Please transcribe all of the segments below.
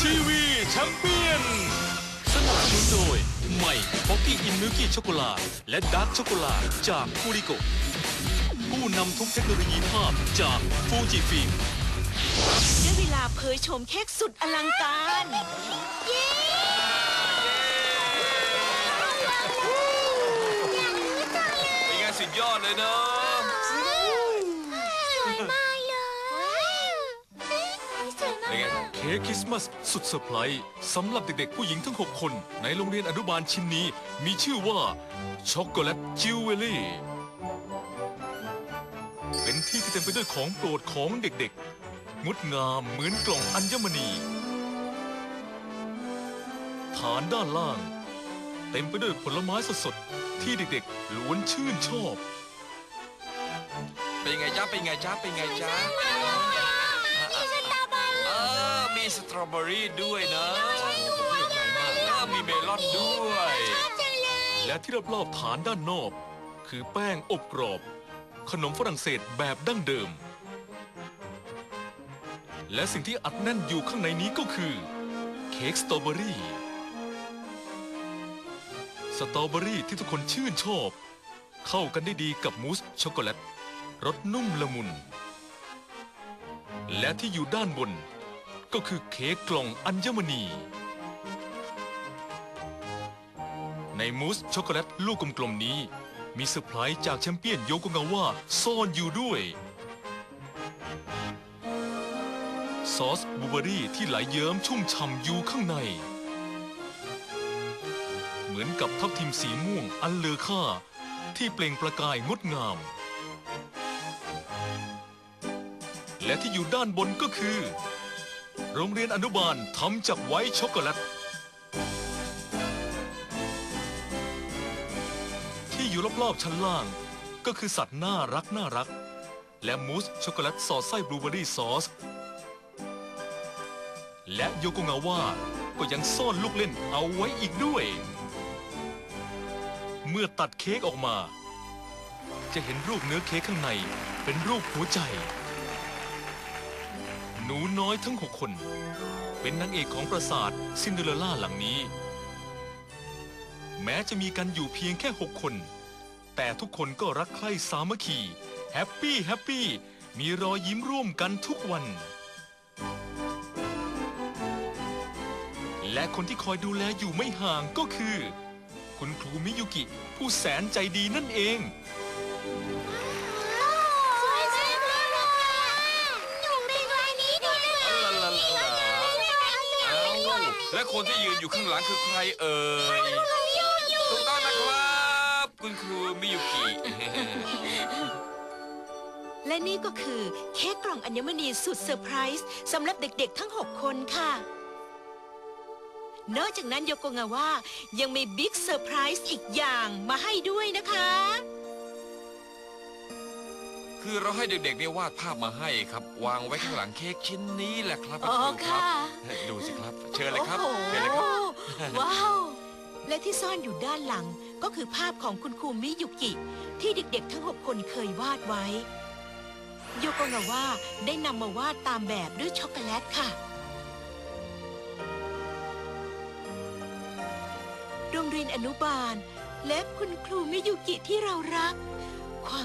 ทีวีแชมเปี้ยนสนับสนุนโดยใหม่พ็อกกี้อินมิลกี้ช็อกโกแลตและดาร์กช็อกโกแลตจากคูริโกผู้นำทุกเทคโนโลยีภาพจากฟูจิฟิล์มได้เวลาเผยโฉมเค้กสุดอลังการเป็นไงสุดยอดเลยเนอะสวยมาก เป็นไงเค้กคริสต์มาสสุดเซอร์ไพรส์สำหรับเด็กๆ ผู้หญิงทั้ง 6 คน ในโรงเรียนอนุบาลชิ้นนี้ มีชื่อว่าช็อกโกแลตจิวเวลรี่เป็นที่ที่เต็มไปด้วยของโปรดของเด็กๆ งดงามเหมือนกล่องอัญมณี ฐานด้านล่าง เต็มไปด้วยผลไม้สดๆ ที่เด็กๆล้วนชื่นชอบ เป็นไงจ๊ะเป็นไงจ๊ะเป็นไงจ๊ะ สตรอเบอรี่ด้วยนะเออมีเมลอนด้วยชอบจังเลยและที่รอบๆฐานด้านนอก คือแป้งอบกรอบ ขนมฝรั่งเศสแบบดั้งเดิม และสิ่งที่อัดแน่นอยู่ข้างในนี้ก็คือ เค้กสตรอเบอรี่สตรอเบอรี่ที่ทุกคนชื่นชอบ เข้ากันได้ดีกับมูสช็อกโกแลตรสนุ่มละมุน และที่อยู่ด้านบน ก็คือเค้กกล่องอัญมณี ในมูสช็อกโกแลตลูกกลมๆนี้ มีเซอร์ไพรส์จากแชมเปี้ยนโยโกงาว่าซ่อนอยู่ด้วยซอสบูเบอรี่ที่ไหลเยิ้มชุ่มฉ่ำอยู่ข้างใน เหมือนกับทับทิมสีม่วงอันเลอค่า ที่เปล่งประกายงดงาม และที่อยู่ด้านบนก็คือ โรงเรียนอนุบาลทำจากไวท์ช็อกโกแลต ที่อยู่รอบๆชั้นล่าง ก็คือสัตว์น่ารักน่ารัก และมูสช็อกโกแลตสอดไส้บลูเบอรี่ซอส และโยโกงาว่าก็ยังซ่อนลูกเล่นเอาไว้อีกด้วย เมื่อตัดเค้กออกมา จะเห็นรูปเนื้อเค้กข้างในเป็นรูปหัวใจ หนูน้อยทั้งหกคน เป็นนางเอกของปราสาทซินเดอเรลล่าหลังนี้ แม้จะมีกันอยู่เพียงแค่หกคน แต่ทุกคนก็รักใคร่สามัคคีแฮปปี้แฮปปี้มีรอยยิ้มร่วมกันทุกวัน และคนที่คอยดูแลอยู่ไม่ห่างก็คือ คุณครูมิยุกิผู้แสนใจดีนั่นเอง และคนที่ยืนอยู่ข้างหลังคือใครเอ่ยถูกต้องนะครับ คุณครูมิยุกิและนี่ก็คือเค้กกล่องอัญมณีสุดเซอร์ไพรส์สำหรับเด็กๆทั้ง 6 คนค่ะ นอกจากนั้นโยโกงาว่ายังมีบิ๊กเซอร์ไพรส์อีกอย่างมาให้ด้วยนะคะ คือเราให้เด็กๆเนี่ยวาดภาพมาให้ครับ วางไว้ข้างหลังเค้กชิ้นนี้แหละครับคุณอ๋อครูครับค่ะ ดูสิครับ เชิญเลยครับโอ้โหเชิญเลยครับ ว้าว และที่ซ่อนอยู่ด้านหลังก็คือภาพของคุณครูมิยุกิ ที่เด็กๆ ทั้ง 6 คนเคยวาดไว้ โยโกงาว่าได้นำมาวาดตามแบบด้วยช็อกโกแลตค่ะ โรงเรียนอนุบาล และคุณครูมิยุกิที่เรารัก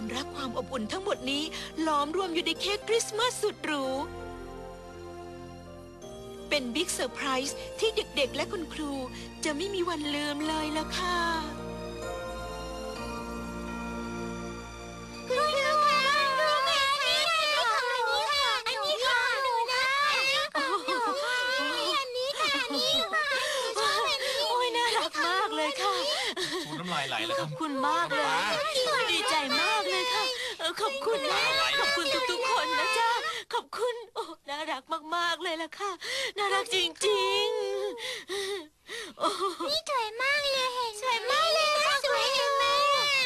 ความรักความอบอุ่นทั้งหมดนี้ล้อมรวมอยู่ในเค้กคริสต์มาสสุดหรู เป็นบิ๊กเซอร์ไพรส์ที่เด็กๆและคุณครูจะไม่มีวันลืมเลยละค่ะ แล้วคขรัอบบคุณมากเลย ดีใจมากเลยค่ะเออขอบคุณนะขอบคุณทุกๆคนนะจ๊ะขอบคุณโอ้น่ารักมากๆเลยล่ะค่ะ น่ารักจริงๆโอ้นี่สวยมากเลยเห็นสวยมากเลยค่ะสวยจังเลย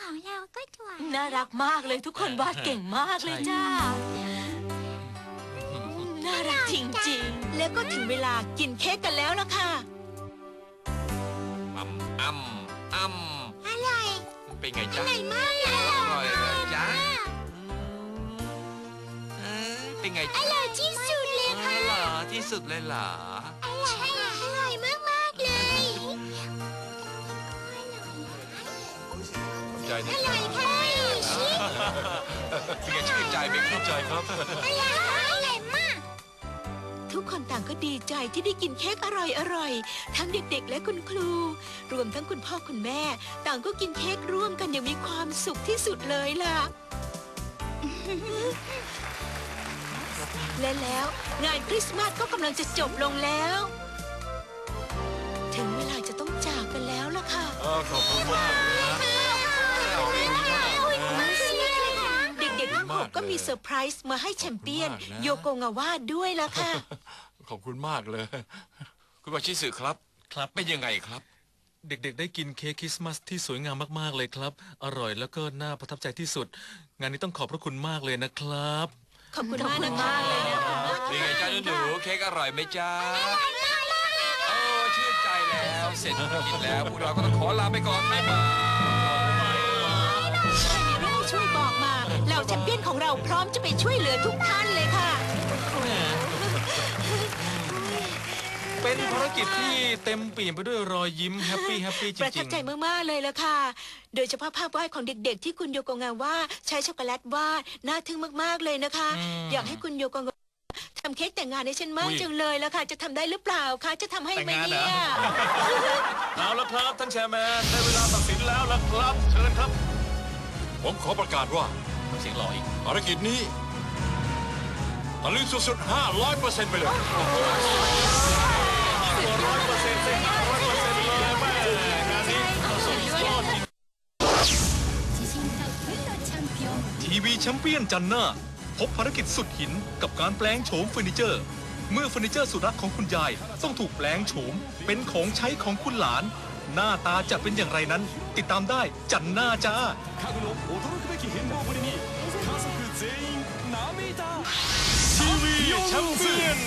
ของเราก็สวยน่ารักมากเลยทุกคนวาดเก่งมากเลยจ้าน่ารักจริงๆ แล้วก็ถึงเวลากินเค้กกันแล้วล่ะค่ะ เป็นไงอจ๊ะร่อยมากเลยอร่อยเลยจ๊ะ เอ้ยเป็นไงอจ๊ะร่อยที่สุดเลยอ๋ค่ะอเหรอที่สุดเลยเหรออร่อยอร่อยมากๆเลย ขอบใจอนะร่อยค่ะชิเป็นไงชื่นใจไหมครับใจครับ อร่อยอร่อยมากทุ กคนต่างก็ดีใจที่ได้กินเค้กอร่อยๆทั้งเด็กๆ และคุณครู รวมทั้งคุณพ่อคุณแม่ ต่างก็กินเค้กร่วมกันอย่างมีความสุขที่สุดเลยล่ะ และแล้วงานคริสต์มาสก็กำลังจะจบลงแล้ว ถึงเวลาจะต้องจากกันแล้วล่ะค่ะขอบคุณมากนะเด็กๆทั้งหกก็มีเซอร์ไพรส์มาให้แชมเปี้ยน โยโกงาวาด้วยล่ะค่ะ ขอบคุณมากเลย คุณวาชิสึครับ ครับ เป็นยังไงครับ เด็กๆ ได้กินเค้กคริสต์มาสที่สวยงามมากๆเลยครับ อร่อยแล้วก็น่าประทับใจที่สุด งานนี้ต้องขอบพระคุณมากเลยนะครับ ขอบคุณมากนะคะเลยนะคะเป็นไงจ้าหนูๆเค้กอร่อยไหมจ้าโอ้ชื่นใจแล้วเสร็จกินแล้วพวกเราก็ต้องขอลาไปก่อนบ๊ายบายถ้ามีเรื่องให้ช่วยบอกมาเหล่าแชมเปี้ยนของเราพร้อมจะไปช่วยเหลือทุกท่านเลยค่ะ เป็นภารกิจที่เต็มเปี่ยมไปด้วยรอยยิ้มแฮปปี้แฮปปี้จประทัริบงใจมาก ๆ เลยละค่ะ โดยเฉพาะภาพวาดของเด็กๆ ที่คุณโยโกงาว่าใช้ช็อกโกแลตวาดน่าทึ่งมากๆเลยนะคะอยากให้คุณโยโกงาทำเค้กแต่งงานให้ฉันมากจังเลยละค่ะ จะทำได้หรือเปล่าคะจะทำให้ไหมเนี่ยๆเอาละครับท่านแชร์แมนได้เวลาตัดสินแล้วละครับเชิญครับ ผมขอประกาศว่าๆเสียงหล่ออีก ภารกิจนี้ตะลึงสุดๆ500เปอร์เซ็นต์ไปเลย ทีวีแชมเปี้ยนจันหน้า พบภารกิจสุดหินกับการแปลงโฉมเฟอร์นิเจอร์ เมื่อเฟอร์นิเจอร์สุดรักของคุณยาย ต้องถูกแปลงโฉม เป็นของใช้ของคุณหลาน หน้าตาจะเป็นอย่างไรนั้น ติดตามได้จันหน้าจ้าทีวีแชมเปี้ยน